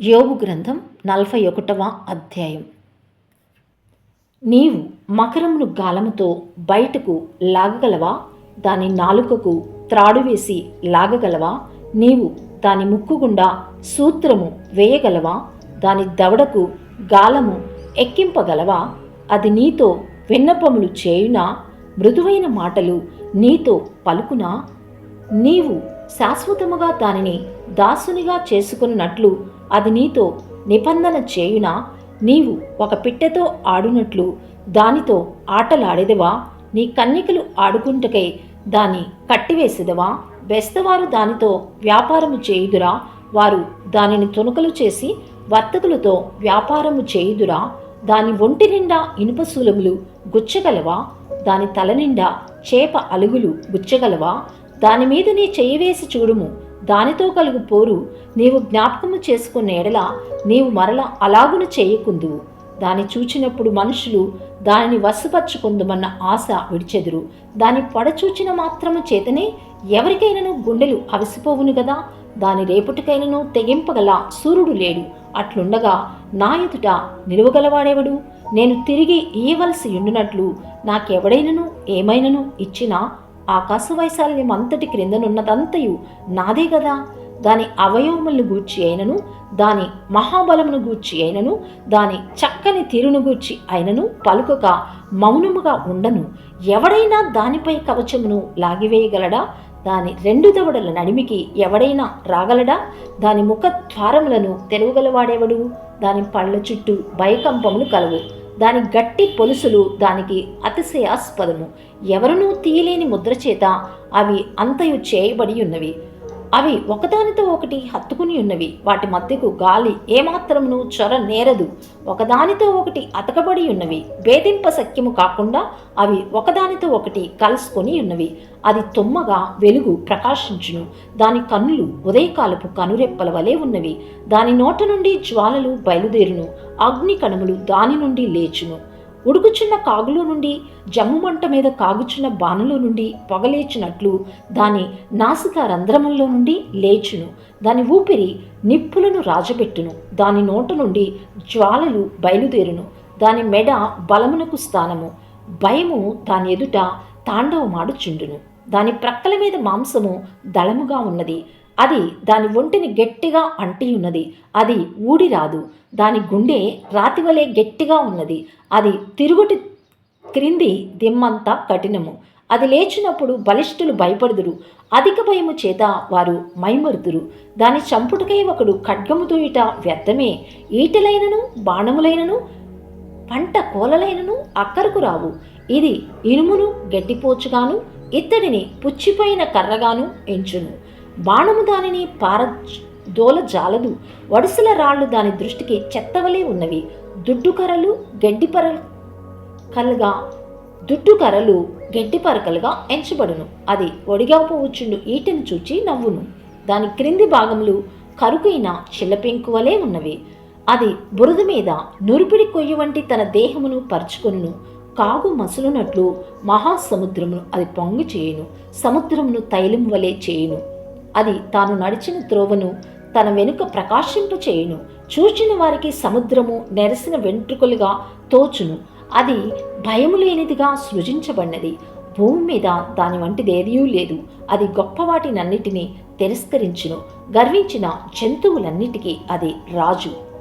యోగు గ్రంథం నలభై ఒకటవ అధ్యాయం. నీవు మకరమును గాలముతో బయటకు లాగగలవా? దాని నాలుకకు త్రాడు వేసి లాగగలవా? నీవు దాని ముక్కు గుండా సూత్రము వేయగలవా? దాని దవడకు గాలము ఎక్కింపగలవా? అది నీతో విన్నపములు చేయునా? మృదువైన మాటలు నీతో పలుకునా? నీవు శాశ్వతముగా దానిని దాసునిగా చేసుకున్నట్లు అది నీతో నిబంధన చేయునా? నీవు ఒక పిట్టెతో ఆడునట్లు దానితో ఆటలాడేదవా? నీ కన్యకలు ఆడుకుంటకై దాన్ని కట్టివేసేదవా? బెస్తవారు దానితో వ్యాపారము చేయుదురా? వారు దానిని తునకలు చేసి వర్తకులతో వ్యాపారము చేయుదురా? దాని ఒంటి నిండా ఇనుప శూలములు గుచ్చగలవా? దాని తల నిండా చేప అలుగులు గుచ్చగలవా? దాని మీద నీ చెయ్యి చూడుము. దానితో కలుగు పోరు. నీవు జ్ఞాపకము చేసుకున్న ఎడల నీవు మరల అలాగును చేయకుందువు. దాని చూచినప్పుడు మనుషులు దానిని వశపరుచుకుందుమన్న ఆశ విడిచెదురు. దాని పడచూచిన మాత్రము చేతనే ఎవరికైనాను గుండెలు అవిసిపోవును గదా? దాని రేపుటికైనను తెగింపగల సూర్యుడు లేడు. అట్లుండగా నా ఎదుట నిలువగలవాడెవడు? నేను తిరిగి ఇయ్యవలసి ఉండునట్లు నాకెవడైనను ఏమైనను ఇచ్చినా ఆకాశవైశాల్యం అంతటి క్రిందనున్నదంతయు నాదే కదా దాని అవయవములను గూర్చి అయినను దాని మహాబలమును గూర్చి అయినను దాని చక్కని తీరును గూర్చి అయినను పలుకక మౌనముగా ఉండను. ఎవడైనా దానిపై కవచమును లాగివేయగలడా? దాని రెండు దవడల నడిమికి ఎవడైనా రాగలడా? దాని ముఖ ద్వారములను తెరవగలవాడెవడు? దాని పళ్ళ చుట్టూ భయకంపములు కలవు. దాని గట్టి పొలుసులు దానికి అతిశయాస్పదము. ఎవరునూ తీయలేని ముద్ర చేత అవి అంతయు చేయబడి ఉన్నవి. అవి ఒకదానితో ఒకటి హత్తుకుని ఉన్నవి. వాటి మధ్యకు గాలి ఏమాత్రమును చొర నేరదు. ఒకదానితో ఒకటి అతకబడి ఉన్నవి. భేదింప సఖ్యము కాకుండా అవి ఒకదానితో ఒకటి కలుసుకొని ఉన్నవి. అది తుమ్మగా వెలుగు ప్రకాశించును. దాని కన్నులు ఉదయకాలపు కనురెప్పల వలె ఉన్నవి. దాని నోట నుండి జ్వాలలు బయలుదేరును. అగ్ని కణములు దాని నుండి లేచును. ఉడుకుచున్న కాగులో నుండి జమ్ము మంట మీద కాగుచున్న బాణలో నుండి పొగలేచినట్లు దాని నాసిక రంధ్రములో నుండి లేచును. దాని ఊపిరి నిప్పులను రాజబెట్టును. దాని నోట నుండి జ్వాలలు బయలుదేరును. దాని మెడ బలమునకు స్థానము. భయము దాని ఎదుట తాండవమాడుచుండును. దాని ప్రక్కల మీద మాంసము దళముగా ఉన్నది. అది దాని ఒంటిని గట్టిగా అంటి ఉన్నది అది ఊడిరాదు దాని గుండె రాతివలే గట్టిగా ఉన్నది. అది తిరుగుటి క్రింది దిమ్మంతా కఠినము. అది లేచినప్పుడు బలిష్ఠులు భయపడుదురు. అధిక భయము చేత వారు మైమరుదురు. దాని చంపుటకై ఒకడు ఖడ్గము తూయుట వ్యర్థమే. ఈటలైనను బాణములైనను పంట కోలలైనను అక్కరకు రావు. ఇది ఇనుమును గడ్డిపోచుగాను ఇత్తడిని పుచ్చిపోయిన కర్రగాను ఎంచును. బాణము దానిని పార దోల జాలదు. వడుసల రాళ్ళు దాని దృష్టికి చెత్తవలే ఉన్నవి. దుడ్డు కర్రలు గడ్డి పర కలుగా దుడ్డు కర్రలు గడ్డి పరకలుగా ఎంచబడును. అది ఒడిగాపోవచ్చుండు ఈటను చూచి నవ్వును. దాని క్రింది భాగములు కరుకైన చిల్లపెంకు వలె ఉన్నవి. అది బురద మీద నురిపిడి కొయ్య వంటి తన దేహమును పరుచుకొను కాగు మసులునట్లు మహాసముద్రమును అది పొంగు చేయును సముద్రమును తైలం వలె చేయును. అది తాను నడిచిన త్రోవను తన వెనుక ప్రకాశింప చేయును. చూచిన వారికి సముద్రము నెరసిన వెంట్రుకలుగా తోచును. అది భయము లేనిదిగా సృజించబడినది. భూమి మీద దాని వంటిదేదీ లేదు. అది గొప్ప వాటినన్నిటినీ తిరస్కరించును. గర్వించిన జంతువులన్నిటికీ అది రాజు.